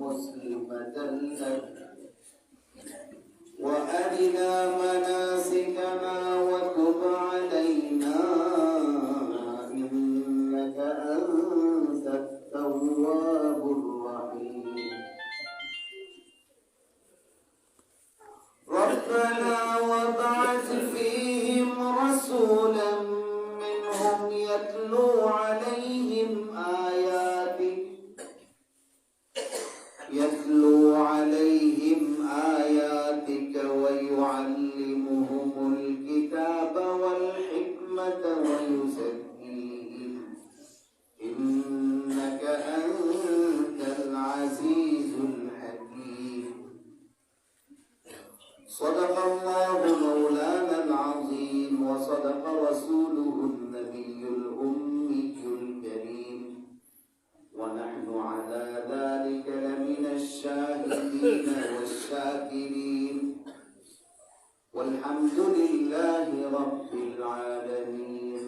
مسلمة لك. وأرنا مناسكنا وتب علينا إنك أنت التواب الرحيم. ربنا وابعث صدق الله مولانا العظيم وصدق رسوله النبي الأمي الكريم. ونحن على ذلك لمن الشاهدين والشاكرين. والحمد لله رب العالمين.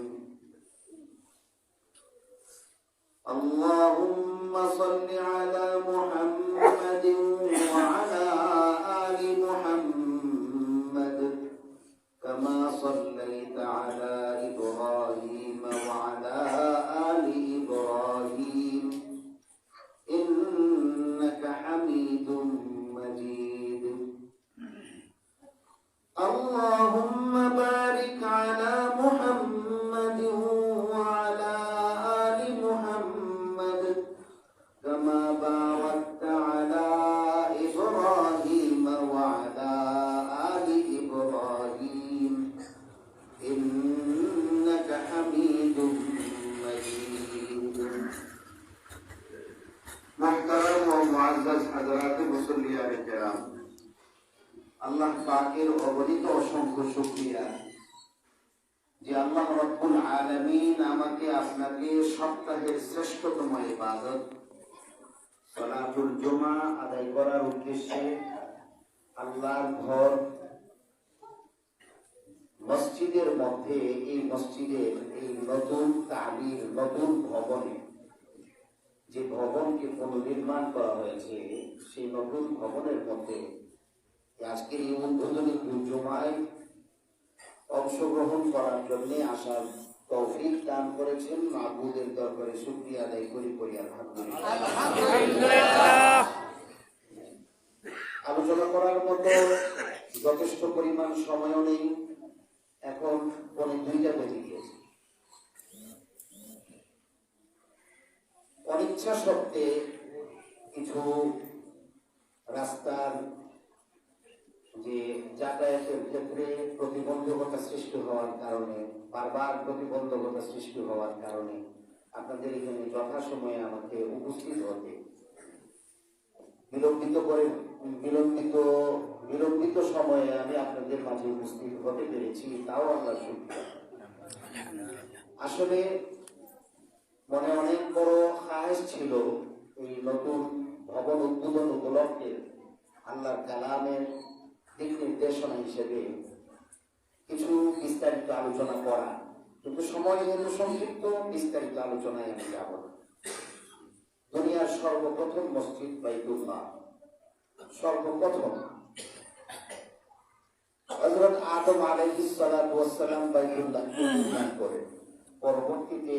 اللهم صل على محمد وعلى صليت على মসজিদের মধ্যে এই মসজিদের এই নতুন তাবির, নতুন ভবনে যে ভবনকে পুনর্নির্মাণ করা হয়েছে, সেই নতুন ভবনের মধ্যে আজকের এই উদ্বোধনী জমায় অংশগ্রহণ করার জন্য আসার তৌফিক দান করেছেন মাহবুদের দরবারে শুক্রিয়া আদায় করি করি আলোচনা করার মতো যথেষ্ট পরিমাণ সময়ও নেই। এখন পরে দুইটা বেজে গিয়েছে অনিচ্ছা সত্ত্বে কিছু রাস্তার যে যাতায়াতের ক্ষেত্রে প্রতিবন্ধকতা সৃষ্টি হওয়ার কারণে, বারবার প্রতিবন্ধকতা সৃষ্টি হওয়ার কারণে আপনাদের এখানে যথাসময়ে আমাকে উপস্থিত হতে বিলম্বিত করে বিলম্বিত বিলম্বিত সময়ে আমি আপনাদের মাঝে উপস্থিত হতে পেরেছি, তাও আল্লাহ শুক্রিয়া আসলে মনে অনেক বড় খায়েশ ছিল এই নতুন ভবন উদ্বোধন উপলক্ষে আল্লাহর কালামের দিক নির্দেশনা হিসেবে কিছু বিস্তারিত আলোচনা করা। কিন্তু সময় যেহেতু সংক্ষিপ্ত, বিস্তারিত আলোচনায় আমি যাব। দুনিয়ার সর্বপ্রথম মসজিদ বাইতুল্লাহ। সর্বপ্রথম হযরত আদম আলাইহিস সালাতু ওয়াস সালাম বাইতুল্লাহ নির্মাণ করে। পরবর্তীতে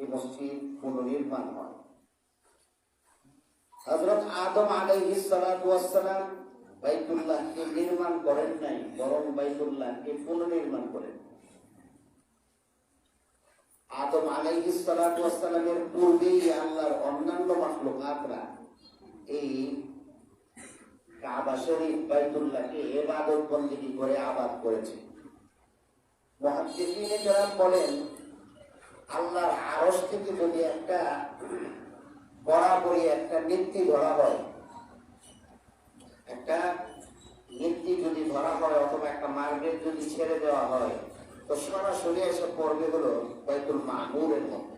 এই মসজিদ পুনর্নির্মাণ হয়। হযরত আদম বাইতুল্লাহকে নির্মাণ করেন নাই, বরং বাইতুল্লাহকে পুনর্নির্মাণ করেন। আদম আলাইহিস সালাতু ওয়াস সালামের পূর্বেই আল্লাহর অন্যান্য মাখলুকাতরা এই কাবা শরীফ বাইতুল্লাহকে করে আবাদ করেছে। কেরাম বলেন, আল্লাহর আরশ থেকে যদি একটা বরাবরই একটা নীতি ধরা হয়, একটা নীতি যদি ধরা হয় অথবা একটা মার্গের যদি ছেড়ে দেওয়া হয়, তো সরাসরি এসে পড়বে হলো বাইতুল মাহমুরের মধ্যে।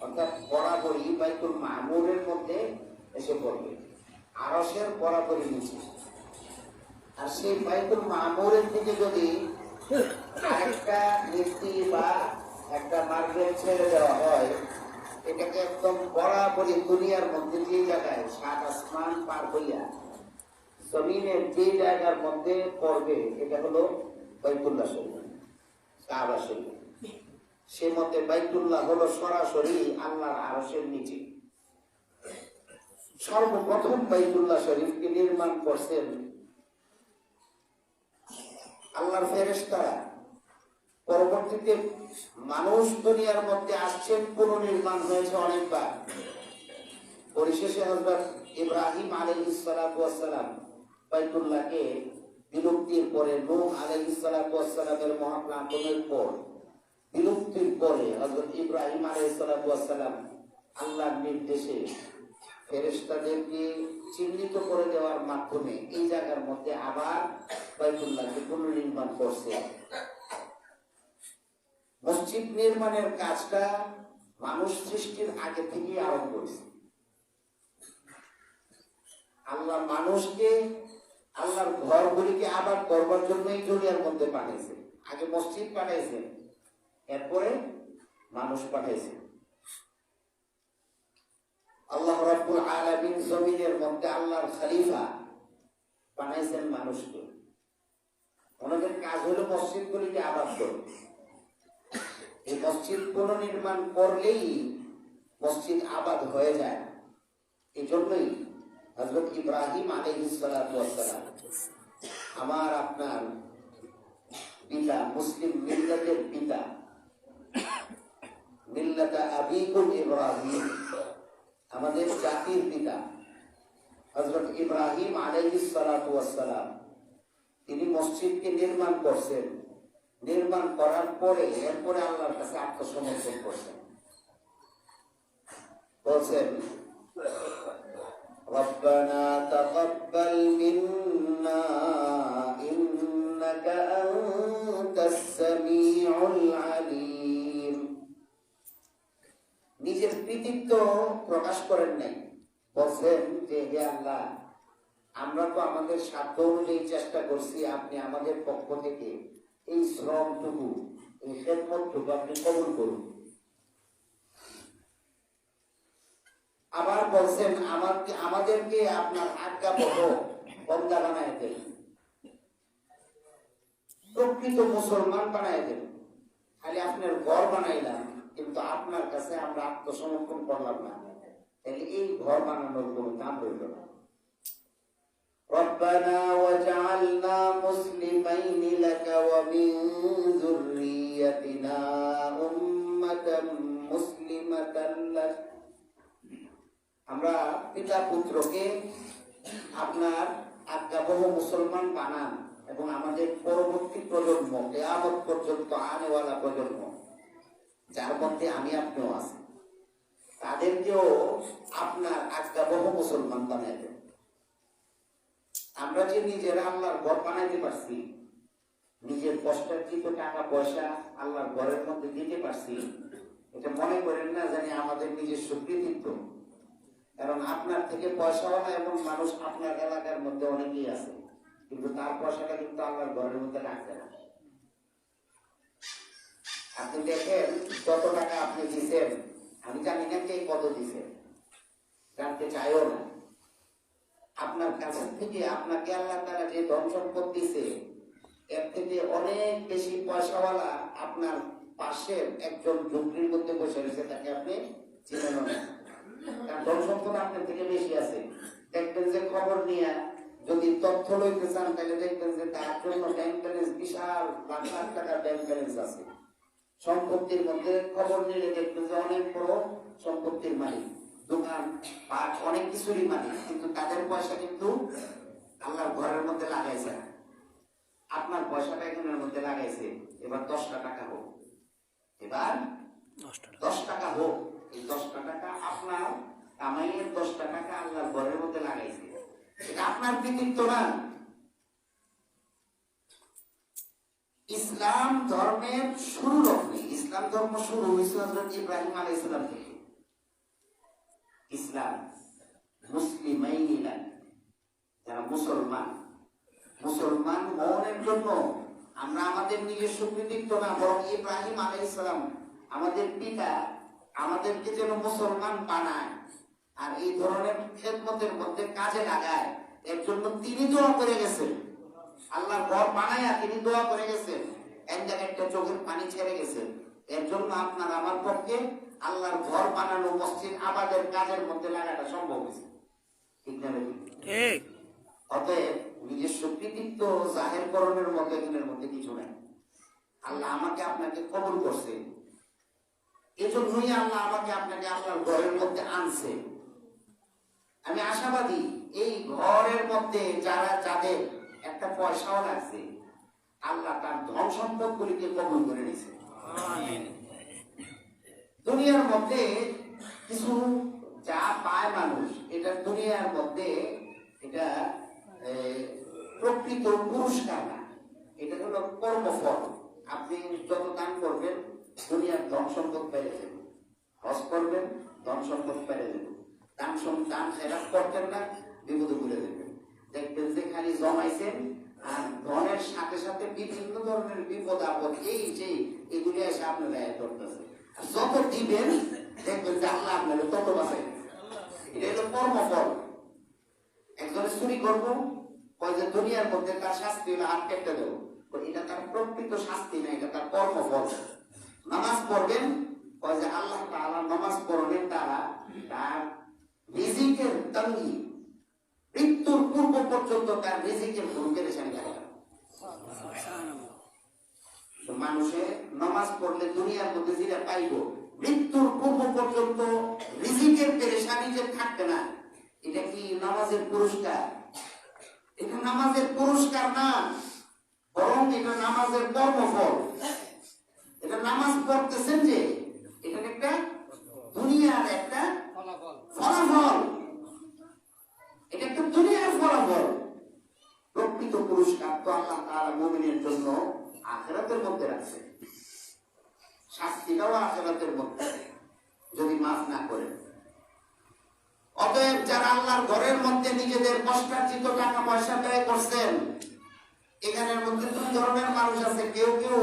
অর্থাৎ বরাবরই বাইতুল মাহমুরের মধ্যে এসে পড়বে। আরসের বরাবরই নিচে। আর সেই বাইতুল মাহমুরের দিকে যদি একটা নীতি বা একটা মার্গের ছেড়ে দেওয়া হয়, এটাকে একদম বরাবরই দুনিয়ার মধ্যে যে জায়গায় সাত আসমান পার হইয়া জমিনের যে জায়গার মধ্যে পড়বে, এটা হলো বাইতুল্লাহ শরীফ, কাবা শরীফ। সে মতে বাইতুল্লাহ হলো সরাসরি আল্লাহর আরশের নিচে। সর্বপ্রথম বাইতুল্লাহ শরীফকে নির্মাণ করছেন আল্লাহর ফেরেশতারা পরবর্তীতে মানুষ দুনিয়ার মধ্যে আসছেন, পুনর্নির্মাণ হয়েছে অনেকবার। পরিশেষে হজরত ইব্রাহিম আলহিসালাম বাইতুল্লাহকে বিলুপ্তির পরে, নূহ আলহিসালামের মহাপ্লাবনের পর, বিলুপ্তির পরে হজরত ইব্রাহিম আলহিসাল্লাম আল্লাহর নির্দেশে ফেরেশতাদেরকে চিহ্নিত করে দেওয়ার মাধ্যমে এই জায়গার মধ্যে আবার বাইতুল্লাহকে পুনর্নির্মাণ করছে। মসজিদ নির্মাণের কাজটা মানুষ সৃষ্টির আগে থেকেই আরম্ভ করেছে। আল্লাহ মানুষকে, আল্লাহর ঘরগুলিকে আবার করবার জন্যই দুনিয়ার মধ্যে পাঠিয়েছে। আগে মসজিদ পাঠাইছে এরপরে মানুষ পাঠাইছে আল্লাহ রাব্বুল আলামিন জমিনের মধ্যে আল্লাহর খলিফা বানাইছেন মানুষকে। ওনাদের কাজ হলো মসজিদগুলিকে আবাদ করবে এই মসজিদ পুনর্নির্মাণ করলেই মসজিদ আবাদ হয়ে যায়। এই জন্যই হজরত ইব্রাহিম আলহিসাম আমার আপনার পিতা, মুসলিম মিল্লাতের পিতা, মিল্লাতা আবিকুল ইব্রাহিম। আমাদের জাতির পিতা হজরত ইব্রাহিম আলহিসাম তিনি মসজিদকে নির্মাণ করছেন নির্মাণ করার পরে এরপরে আল্লাহর কাছে আত্মসমর্পণ করছেন বলছেন ربنا تقبل منا আমাদের সাধ্য অনুযায়ী চেষ্টা করছি আপনি আমাদের পক্ষ থেকে এই শ্রমটুকু, এই খেদমতটুকু আপনি কবুল করুন। আবার বলছেন, আমাকে আমাদেরকে আপনার আজ্ঞা বহ বন্দা বানায় দেন। প্রকৃত মুসলমান বানায় দেন। খালি আপনার ঘর বানাইলাম, কিন্তু আপনার কাছে আমরা আত্মসমর্পণ করলাম না। তাহলে এই ঘর বানানোর কোনো দাম রইল না। ربنا وجعلنا مسلمين لك ومن ذريتنا أمة مسلمة لك আমরা পিতা পুত্রকে আপনার আজ্ঞাবহ মুসলমান বানান এবং আমাদের পরবর্তী প্রজন্ম কেয়ামত পর্যন্ত আনেওয়ালা প্রজন্ম যার মধ্যে আমি আপনিও আছি তাদেরকেও আপনার আজ্ঞাবহ মুসলমান বানাই দেন আমরা যে নিজেরা আল্লাহর ঘর বানাইতে পারছি, নিজের কষ্টার্জিত টাকা পয়সা আল্লাহর ঘরের মধ্যে দিতে পারছি, এটা মনে করেন না জানি আমাদের নিজের সুকৃতিত্ব কারণ আপনার থেকে পয়সাওয়ালা এবং মানুষ আপনার এলাকার মধ্যে অনেকেই আছে, কিন্তু তার পয়সাটা কিন্তু আল্লাহর ঘরের মধ্যে রাখবে না। আপনি দেখেন যত টাকা আপনি দিচ্ছেন আমি জানি না কে কত দিচ্ছেন জানতে চাইও না। আপনার কাছে থেকে আপনাকে আল্লাহ তারা যে ধন সম্পদ দিছে, এর থেকে অনেক বেশি পয়সাওয়ালা আপনার পাশের একজন ঝুঁকির মধ্যে বসে রয়েছে, তাকে আপনি চিনেন না। কারণ ধন সম্পদ আপনার থেকে বেশি আছে। দেখবেন যে খবর নিয়ে যদি তথ্য লইতে চান, তাহলে দেখবেন যে তার জন্য ব্যাংক ব্যালেন্স বিশাল লাখ লাখ টাকার ব্যাংক ব্যালেন্স আছে। সম্পত্তির মধ্যে খবর নিলে দেখবেন যে অনেক বড় সম্পত্তির মালিক। দোকান পাট অনেক কিছুরই মালিক কিন্তু তাদের পয়সা কিন্তু আল্লাহর ঘরের মধ্যে লাগাইছে না। আপনার পয়সাটা এখানের মধ্যে লাগাইছে এবার দশটা টাকা হোক। এবার দশ টাকা। হোক। এই দশটা টাকা আপনার কামাইয়ের দশটা টাকা আল্লাহর ঘরের মধ্যে লাগাইছে। এটা আপনার কৃতিত্ব না। ইসলাম ধর্মের শুরু লগ্নে ইসলাম ধর্ম শুরু হয়েছে হজরত ইব্রাহিম আলাই ইসলাম থেকে। ইসলাম মুসলিমাইনিলা যারা মুসলমান মুসলমান হওয়ার জন্য আমরা আমাদের নিজস্ব কৃতিত্ব না, বরং ইব্রাহিম আলাই ইসলাম আমাদের পিতা, আমাদেরকে যেন মুসলমান বানায় আর এই ধরনের খেদমতের মধ্যে কাজে লাগায়, এর জন্য তিনি দোয়া করে গেছেন। আল্লাহ ঘর বানায়া তিনি দোয়া করে গেছেন। এক জায়গায় একটা চোখের পানি ছেড়ে গেছেন। এর জন্য আপনার আমার পক্ষে আল্লাহর ঘর বানানো মসজিদ আবাদের কাজের মধ্যে লাগাটা সম্ভব হয়েছে। ঠিক না ঠিক। অতএব নিজস্ব কৃতিত্ব মতো মধ্যে কিছু নাই। আল্লাহ আমাকে আপনাকে কবুল করছে। এজন্যই আল্লাহ আমাকে আপনাকে আল্লাহর ঘরের মধ্যে আনছে। আমি আশাবাদী এই ঘরের মধ্যে যারা যাদের একটা পয়সাও লাগছে আল্লাহ তার ধন সম্পদ গুলিকে কবুল করে নিছে দুনিয়ার মধ্যে কিছু যা পায় মানুষ, এটা দুনিয়ার মধ্যে এটা প্রকৃত পুরস্কার না। এটা হলো কর্মফল। আপনি যত দান করবেন, দুনিয়ার ধন সম্পদ পেরে যাবেন হজ করবেন, ধন সম্পদ পেরে যাবেন দান দান করতেন না, বিপদে ঘুরে দেবেন দেখবেন যে খালি জমাইছেন, আর ধনের সাথে সাথে বিভিন্ন ধরনের বিপদ আপদ, এই সেই এগুলি এসে ধরতেছে আর যত দিবেন দেখবেন যে আল্লাহ আপনার তত বাঁচাই এটা হলো কর্মফল একজনে চুরি করব কয় যে দুনিয়ার মধ্যে তার শাস্তি হলো হাত কেটে দেবো এটা তার প্রকৃত শাস্তি না এটা তার কর্মফল নামাজ পড়বেন কয় যে আল্লাহ তাআলা নামাজ পড়বেন তারা তার রিজিকের তঙ্গি মৃত্যুর পূর্ব পর্যন্ত তার রিজিকের ভূমিকে রেশানি রাখে মানুষে নামাজ পড়লে দুনিয়ার মধ্যে যেটা পাইব, মৃত্যুর পূর্ব পর্যন্ত রিজিকের পেরেশানি যে থাকবে না, এটা কি নামাজের পুরস্কার? এটা নামাজের পুরস্কার না, বরং এটা নামাজের কর্মফল। এটা নামাজ পড়তেছেন যে এটা একটা দুনিয়ার একটা ফলাফল এটা একটা দুনিয়ার ফলাফল প্রকৃত পুরস্কার তো আল্লাহ তাআলা মুমিনের জন্য আখেরাতের মধ্যে রাখছে শাস্তিটাও আখেরাতের মধ্যে যদি মাফ না করে অতএব যারা আল্লাহর ঘরের মধ্যে নিজেদের কষ্টার্জিত টাকা পয়সা ব্যয় করছেন এখানের মধ্যে দুই ধরনের মানুষ আছে কেউ কেউ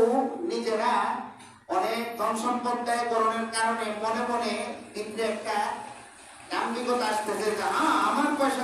নিজেরা অনেক ধন সম্পদ ব্যয় করণের কারণে মনে মনে ভিতরে একটা দাম্ভিকতা আসতেছে যে হ্যাঁ আমার পয়সা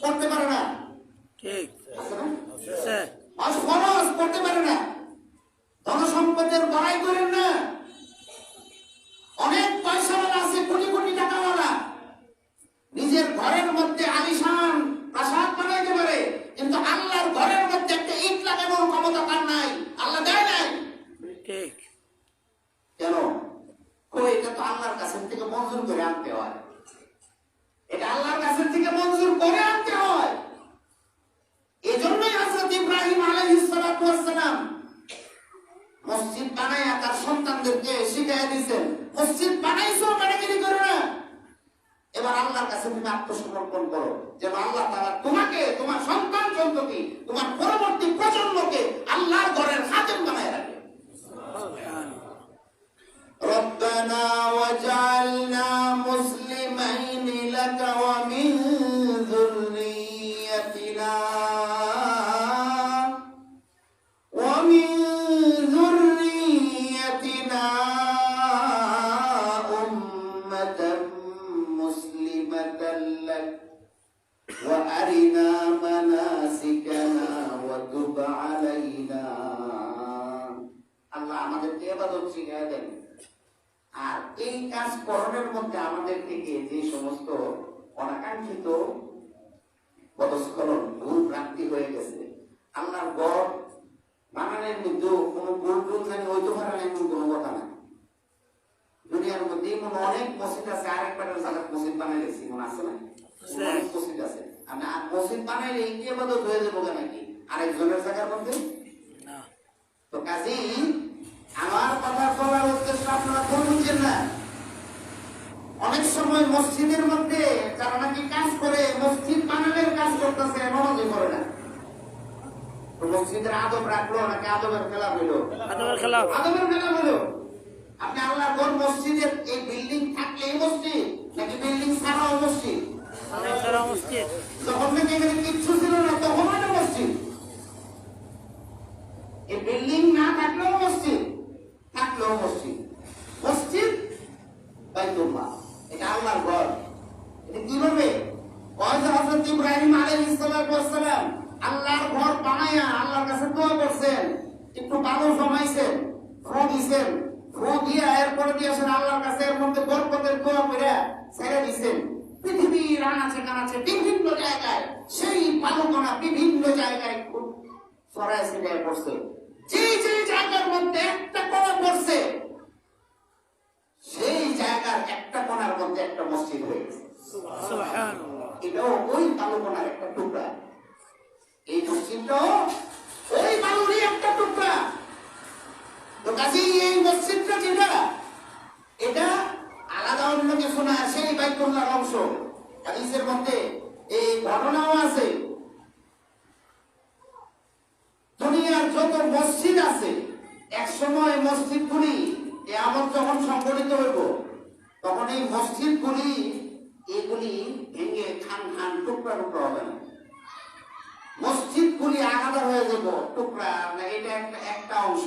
করতে পারে না। ঠিক। ফরজ করতে পারে না। ধন সম্পদের বড়াই করেন না। অনেক পয়সাওয়ালা আছে কোটি কোটি টাকাওয়ালা নিজের ঘরের মধ্যে আলিশান প্রাসাদ বানাইতে পারে কিন্তু আল্লাহর ঘরের মধ্যে একটা ইট লাগানোর ক্ষমতা তার নাই। আল্লাহ দেয় নাই। ঠিক। কেন? কই এটা তো আল্লাহর কাছ থেকে মঞ্জুর করে আনতে হয়। এটা আল্লাহর কাছ থেকে মঞ্জুর করে আনতে মসজিদ বানায়া তার সন্তানদেরকে শিখাইয়া দিয়েছেন মসজিদ বানাইছো কাটাকাটি করো না এবার আল্লাহর কাছে তুমি আত্মসমর্পণ করো যেন আল্লাহ তাআলা তোমাকে তোমার সন্তান সন্ততি তোমার পরবর্তী প্রজন্মকে আল্লাহর ঘরের খাদেম বানায় রাখে ربنا وجعلنا أمة مسلمة لك وأرنا مناسكنا وتب علينا আল্লাহ আমাদেরকে এবাদত শিখাই দেন আর এই কাজ করণের মধ্যে আমাদের থেকে যে সমস্ত অনাকাঙ্ক্ষিত পদস্খলন ভুল প্রাপ্তি হয়ে গেছে আল্লাহর গড় বানানের মধ্যেও কোনো ভুল টুল জানি হইতে পারে না এমন কোনো কথা না দুনিয়ার মধ্যে এমন অনেক মসজিদ আছে আরেকবার জায়গা মসজিদ বানাই গেছি মনে আছে না? অনেক মসজিদ আছে। আমি আর মসজিদ বানাইলে হয়ে যাব নাকি আরেকজনের জায়গার মধ্যে? তো কাজী আমার কথা বলার উদ্দেশ্য আপনারা ভুল বুঝছেন না। অনেক সময় মসজিদের মধ্যে যারা নাকি কাজ করে মসজিদ বানানোর কাজ করতেছে মনোযোগ করে না। মসজিদের আদব রাখল নাকি আদবের খেলা হইল? আদবের খেলাফ। আদবের খেলা হইল। আপনি আল্লাহ কোন মসজিদের এই বিল্ডিং থাকলে এই মসজিদ নাকি বিল্ডিং ছাড়াও মসজিদ? সারা মসজিদ। যখন থেকে এখানে কিচ্ছু ছিল না তখন এটা মসজিদ এই বিল্ডিং না থাকলেও মসজিদ থাকলেও মসজিদ মসজিদ বাইতুল্লাহ এটা আল্লাহর ঘর এটা কীভাবে কয়েছে হযরত ইব্রাহিম আলাইহিস সালাম আল্লাহর ঘর বানায়া আল্লাহর কাছে দোয়া করছেন একটু বালু জমাইছেন ফ্রো দিছেন ফ্রো দিয়া এরপরে দিয়েছেন আল্লাহর কাছে এর মধ্যে বরকতের দোয়া করে ছেড়ে দিছেন পৃথিবীর আনাচে কানাচে বিভিন্ন জায়গায় সেই বালুকণা বিভিন্ন জায়গায় খুব ছড়ায় ছিটায় পড়ছে যে যে জায়গার মধ্যে একটা কণা পড়ছে সেই জায়গার একটা কোণার মধ্যে একটা মসজিদ হয়ে গেছে। এটাও ওই বালুকণার একটা টুকরা। এই মসজিদটাও ওই বালুরই একটা টুকরা। তো কাজেই এই মসজিদটা যেটা এটা আলাদা অন্য কিছু না সেই বাইতুল্লাহর অংশ। হাদিসের মধ্যে এই ঘটনাও আছে। দুনিয়ার যত মসজিদ আছে, এক সময় মসজিদগুলি আমার যখন সংগঠিত হইব, তখন এই মসজিদগুলি, এগুলি ভেঙে খান খান টুকরা টুকরা হবে না। মসজিদ মসজিদগুলি আলাদা হয়ে যাব, টুকরা এটা একটা একটা অংশ।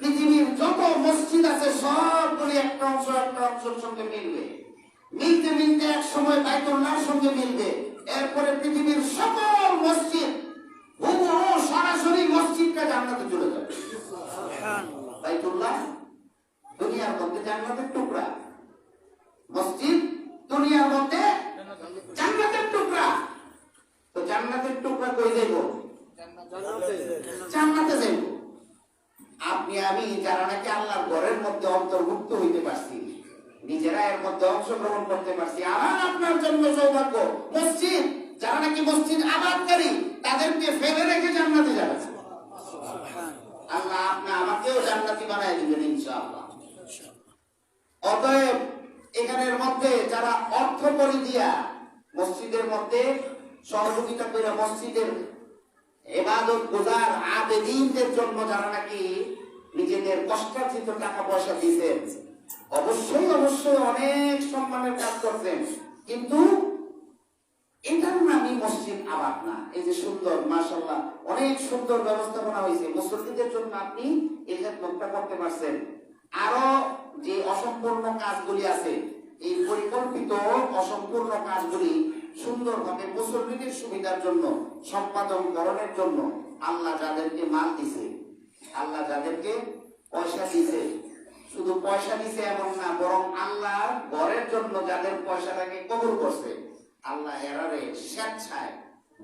পৃথিবীর যত মসজিদ আছে, সবগুলি একটা অংশ, একটা অংশের সঙ্গে মিলবে। মিলতে মিলতে এক সময় বাইতুল্লাহর সঙ্গে মিলবে। এরপরে পৃথিবীর সকল মসজিদ হুবহু সরাসরি মসজিদটা জান্নাতে চলে যাবে। সুবহানাল্লাহ। বাইতুল্লাহ দুনিয়ার মধ্যে জান্নাতের টুকরা। মসজিদ দুনিয়ার মধ্যে জান্নাতের টুকরা। তো জান্নাতের টুকরা কই যাইব? জান্নাতে যাইব। আপনি আমি যারা নাকি আল্লাহর ঘরের মধ্যে অন্তর্ভুক্ত হইতে পারছি নিজেরা এর মধ্যে অংশগ্রহণ করতে পারছি আমার আপনার জন্য সৌভাগ্য। মসজিদ যারা নাকি মসজিদ আবাদকারী তাদেরকে ফেলে রেখে জান্নাতে যাচ্ছে আল্লাহ আপনি আমাকেও জান্নাতি বানায় দিবেন ইনশাআল্লাহ। অতএব এখানের মধ্যে যারা অর্থ করে দিয়া মসজিদের মধ্যে সহযোগিতা করে মসজিদের এবাদত গুজার আবেদিনদের জন্য যারা নাকি নিজেদের কষ্টার্জিত টাকা পয়সা দিয়েছেন অবশ্যই অবশ্যই অনেক সম্মানের কাজ করছেন কিন্তু এটার নামই মসজিদ আবাদ না। এই যে সুন্দর মাশাল্লাহ অনেক সুন্দর ব্যবস্থাপনা হয়েছে। জন্য আপনি এই করতে পারছেন। আরও যে অসম্পূর্ণ কাজগুলি আছে, এই পরিকল্পিত অসম্পূর্ণ কাজগুলি সুন্দরভাবে সুবিধার জন্য সম্পাদন করণের জন্য আল্লাহ যাদেরকে মাল দিছে, আল্লাহ যাদেরকে পয়সা দিছে। শুধু পয়সা দিছে এমন না, বরং আল্লাহ ঘরের জন্য যাদের পয়সাটাকে কবুল করছে। আল্লাহ এরারে স্বেচ্ছায়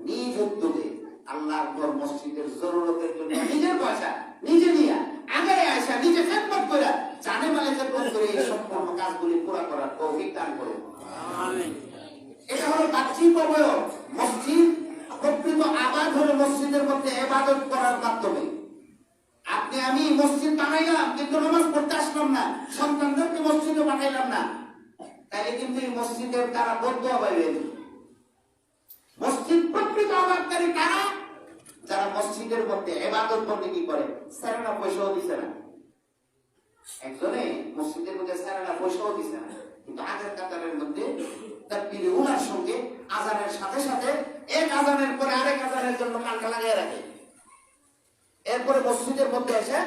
নিজ উদ্যোগে আল্লাহর ঘর মসজিদের জরুরতের জন্য নিজের পয়সা নিজে নিয়ে আগে আসা নিজে খেদমত করে জানে মানে খেদমত করে এই সম্পূর্ণ কাজগুলি পুরা করার তৌফিক দান করে এটা হলো বাহ্যিক অবয়ব। মসজিদ প্রকৃত আবাদ হলো মসজিদের মধ্যে এবাদত করার মাধ্যমে। আপনি আমি মসজিদ বানাইলাম কিন্তু নামাজ পড়তে আসলাম না। সন্তানদেরকে মসজিদে পাঠাইলাম না। তাইলে কিন্তু এই মসজিদের তারা বদ্ধ পাইবেন মসজিদ প্রকৃত আবাদকারী কারা? যারা মসজিদের মধ্যে এবাদত বন্দি কি করে? স্যারেরা পয়সাও দিছে না। একজনে মসজিদের মধ্যে স্যারেরা পয়সাও দিছে না। কিন্তু আগের কাতারের মধ্যে তার পিড়ি উনার সঙ্গে আজানের সাথে সাথে এক আজানের পরে আরেক আজানের জন্য কানটা লাগিয়ে রাখে। এরপরে মসজিদের মধ্যে এসে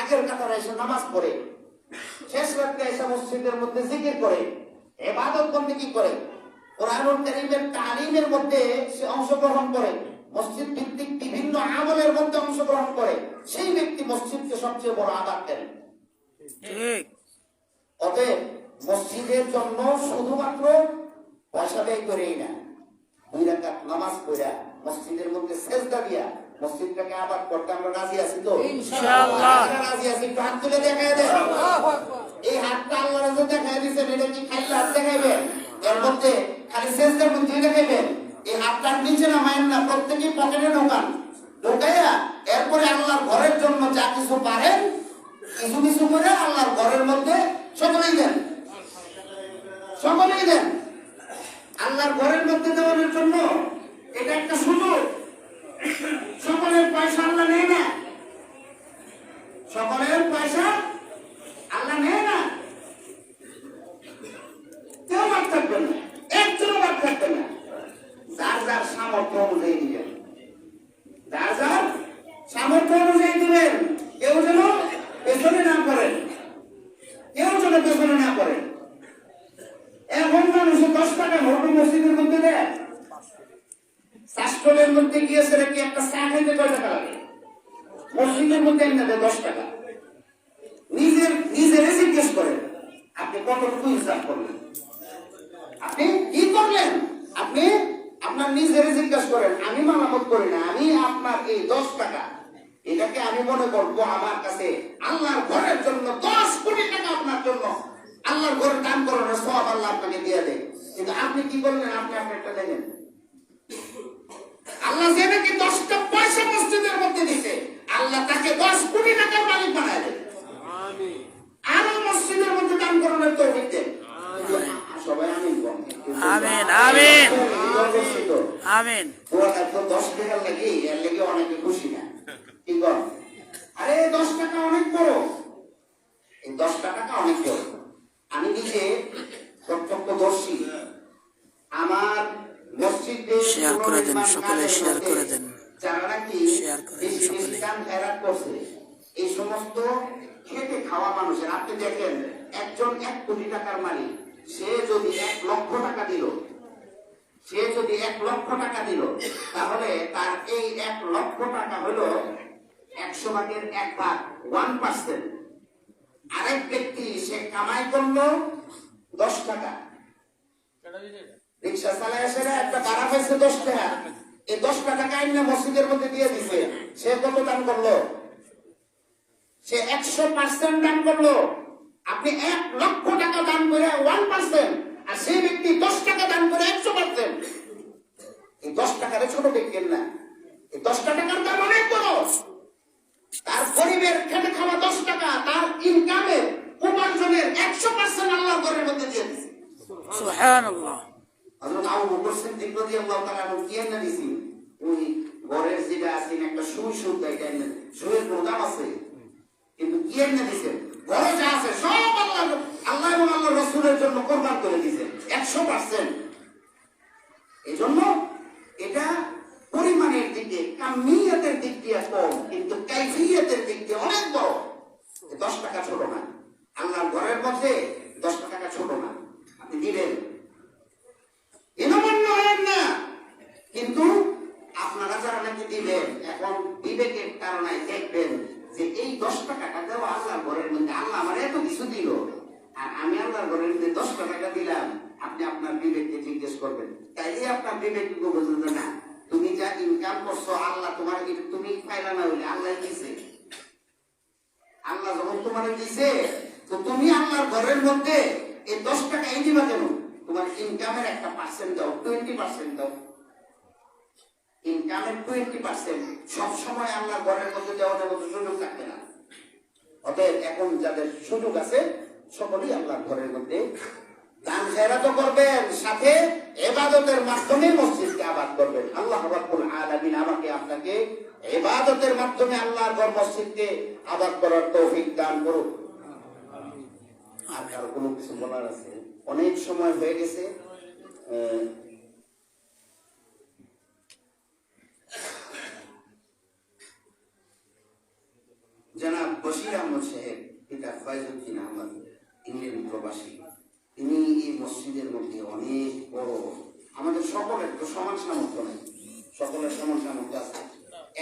আগের কাতারে এসে নামাজ পড়ে। শেষ রাত্রে এসে মসজিদের মধ্যে জিকির করে। এবাদত বন্দি কি করে? কোরআনুল কারীমের তালিমের মধ্যে সে অংশগ্রহণ করে মসজিদ ভিত্তিক বিভিন্ন আমলের মধ্যে অংশগ্রহণ করে সেই ব্যক্তি মসজিদকে সবচেয়ে বড় আবাদ দেন। অতএব মসজিদের জন্য শুধুমাত্র পয়সা ব্যয় করেই না দুই রাকাত নামাজ পড়া মসজিদের মধ্যে সেজদা দিয়া মসজিদটাকে আবাদ করতে আমরা রাজি আছি তো? ইনশাআল্লাহ। রাজি আছি একটু হাত তুলে দেখায় দেন। এই হাতটা আল্লাহ রাজা দেখায় দিয়েছেন এটা কি খালি হাত দেখাইবেন এর মধ্যে খালি সেজদার মধ্যে দেখাইবেন এই হাতটার নিচে নামায়েন না, প্রত্যেকেই পকেটে ঢোকান। ঢোকাইয়া এরপরে আল্লাহর ঘরের জন্য যা কিছু পারেন, কিছু কিছু করে আল্লাহর ঘরের মধ্যে সকলেই দেন। সকলেই দেন। আল্লাহর ঘরের মধ্যে দেওয়ানোর জন্য এটা একটা সুযোগ। সকলের পয়সা আল্লাহ নেয় না। সকলের পয়সা আল্লাহ নেয় কেউ বাদ থাকবে না, একজনও বাদ থাকবে না। যার সামর্থ্য অনুযায়ী সামর্থ্য কেউ যেন পেছনে না করেন কেউ যেন পেছনে না করেন এখন মানুষ দশ টাকা ভোট মসজিদের মধ্যে দেয়। শাস্ত্রের মধ্যে গিয়েছে নাকি একটা চা খেতে কয় টাকা লাগে। মসজিদের মধ্যে এনে দেয় দশ টাকা। নিজের, নিজেরে জিজ্ঞেস করেন। আপনি কতটুকু হিসাব করলেন? আপনি কি করলেন? আপনি আপনার নিজের জিজ্ঞেস করেন। আমি মালামত করি না, আমি আপনার এই দশ টাকা। এটাকে আমি মনে করব আমার কাছে আল্লাহর ঘরের জন্য দশ কোটি টাকা আপনার জন্য। আল্লাহর ঘরে দান করানোর সব আল্লাহ আপনাকে দিয়ে দেয়। কিন্তু আপনি কি করলেন? আপনি আপনারটা দেখেন। আল্লাহ যে নাকি দশটা পয়সা মসজিদের মধ্যে দিতে আল্লাহ তাকে দশ কোটি টাকার মালিক বানায় দেয়। আরও মসজিদের মধ্যে দান করানোর তৌফিক দেন। সবাই আমিন আমিন, আমিন। আমিন। দশ লাগে এর লেগে অনেকে খুশি না কি কর আরে দশ টাকা অনেক বড় এই দশ টাকাটা অনেক বড় আমি নিজে প্রত্যক্ষদর্শী আমার মসজিদে শেয়ার করে দেন, পুনর্নির্মাণ সকলে কাজের শেয়ার মধ্যে করে দেন। যারা নাকি শেয়ার করে দেন, বেশি বেশি সকলে। দান খয়রাত করছে এই সমস্ত খেটে খাওয়া মানুষের আপনি দেখেন একজন এক কোটি টাকার মালিক সে যদি এক লক্ষ টাকা দিল সে যদি এক লক্ষ টাকা দিল। তাহলে তার এই এক লক্ষ টাকা হলো একশো ভাগের এক ভাগ ওয়ান পার্সেন্ট আরেক ব্যক্তি সে কামাই করল দশ টাকা। রিক্সা চালায় এসে না একটা ভাড়া পাইছে দশ টাকা। এই দশ টাকা আইনে মসজিদের মধ্যে দিয়ে দিছে। সে কত দান করল? সে একশো পার্সেন্ট দান করল। আপনি এক লক্ষ টাকা দান করে ওয়ান পার্সেন্ট আর সেই ব্যক্তি দশ টাকা দান করে একশো পার্সেন্ট এই দশ টাকারে ছোট দেখবেন না। এই দশটা টাকার দাম অনেক বড়। তার গরিবের খেটে খাওয়া দশ টাকা তার ইনকামের উপার্জনের একশো পার্সেন্ট আল্লাহ ঘরের মধ্যে দিয়ে দিছে। সুবহানাল্লাহ। আবু বকর সিদ্দিক রাদিয়াল্লাহু তাআলা আনহু কি এনে দিছি? ওই ঘরের যেটা আছে একটা সুই সুদ এটা এনে সুইয়ের কোনো আছে। কিন্তু কি এনে দিছেন ঘরে যা আছে সব আল্লাহ আল্লাহ এবং আল্লাহ রসুলের জন্য কোরবান করে দিয়েছেন একশো পার্সেন্ট এই জন্য এটা পরিমাণের দিকে, কামিয়াতের দিক দিয়ে কম, কিন্তু কাইফিয়াতের দিক দিয়ে অনেক বড়। দশ টাকা ছোট না। আল্লাহর ঘরের মধ্যে দশ টাকা ছোট না। আপনি দিবেন। হীনমন্য হন না। কিন্তু আপনারা যারা নাকি দিবেন, এখন বিবেকের কারণে দেখবেন যে এই দশ টাকাটা দেওয়া আল্লাহর ঘরের মধ্যে আল্লাহ আমার এত কিছু দিল। আর আমি আল্লাহর ঘরের মধ্যে দশ টাকা দিলাম। আপনি আপনার বিবেককে জিজ্ঞেস করবেন, তাইলে আপনার বিবেক বুঝলেন যে না। তুমি যা ইনকাম করছ, আল্লাহ তোমার এটা তুমি পাইলা না হইলে আল্লাহ দিছে? আল্লাহ যখন তোমার দিছে, তো তুমি আল্লাহর ঘরের মধ্যে এই দশ টাকা এই দিবা কেন? তোমার ইনকামের একটা পার্সেন্ট দাও টোয়েন্টি পার্সেন্ট দাও। ইনকামের টোয়েন্টি পার্সেন্ট সব সময় আল্লাহর ঘরের মধ্যে দেওয়ার মতো সুযোগ থাকবে না। অতএব এখন যাদের সুযোগ আছে, সকলেই আল্লাহর ঘরের মধ্যে দান খেরাত করবেন, সাথে এবাদতের মাধ্যমে মসজিদকে আবাদ করবেন। আল্লাহ আমাকে আপনাকে এবাদতের মাধ্যমে মসজিদকে আবাদ করার তৌফিক দান করুন। আর কারও কোনো কিছু বলার আছে? অনেক সময় হয়ে গেছে। আহমদ সাহেব, পিতা ফয়জুদ্দিন আহমদ ইংল্যান্ড প্রবাসী। তিনি এই মসজিদের মধ্যে অনেক বড় আমাদের সকলের তো সমান সামর্থ্য নেই। সকলের সমান সামর্থ্য আছে।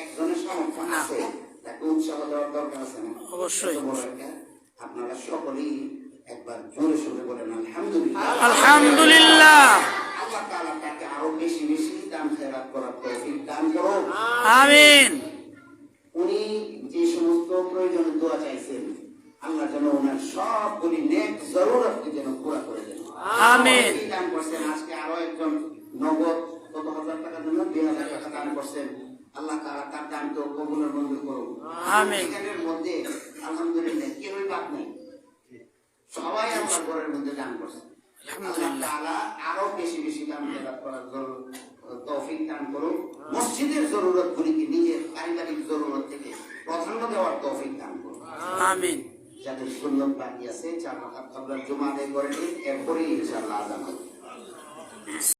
একজনের সামর্থ্য আছে তাকে উৎসাহ দেওয়ার দরকার আছে না? অবশ্যই। আপনারা সকলেই একবার জোরে সোরে বলেন আলহামদুলিল্লাহ। আলহামদুলিল্লাহ। আল্লাহ তাআলা তাকে আরও বেশি বেশি দান খেরাত করার তৌফিক দান আমিন। উনি যে সমস্ত প্রয়োজনে দোয়া চাইছেন আল্লাহ যেন ওনার সবগুলি নেক দেন আমিন। দান করছেন আজকে আরও একজন নগদ কত হাজার টাকা জন্য? দুই হাজার টাকা দান করছেন। আল্লাহ তাআলা তার দানকে কবুলের মঞ্জুর করুন আমিন। এখানের মধ্যে আলহামদুলিল্লাহ কেউই বাদ নেই। সবাই আল্লাহ ঘরের মধ্যে দান করছে। আলহামদুলিল্লাহ। আরও বেশি বেশি দান করার জরুর তৌফিক দান করুন মসজিদের জরুরত গুলিকে নিজের পারিবারিক জরুরত থেকে প্রাধান্য দেওয়ার তৌফিক দান করুন আমিন। যাদের সুন্নত বাকি আছে চার রাকাত জমা আদায় করে নিন এরপরেই ইনশাআল্লাহ আজান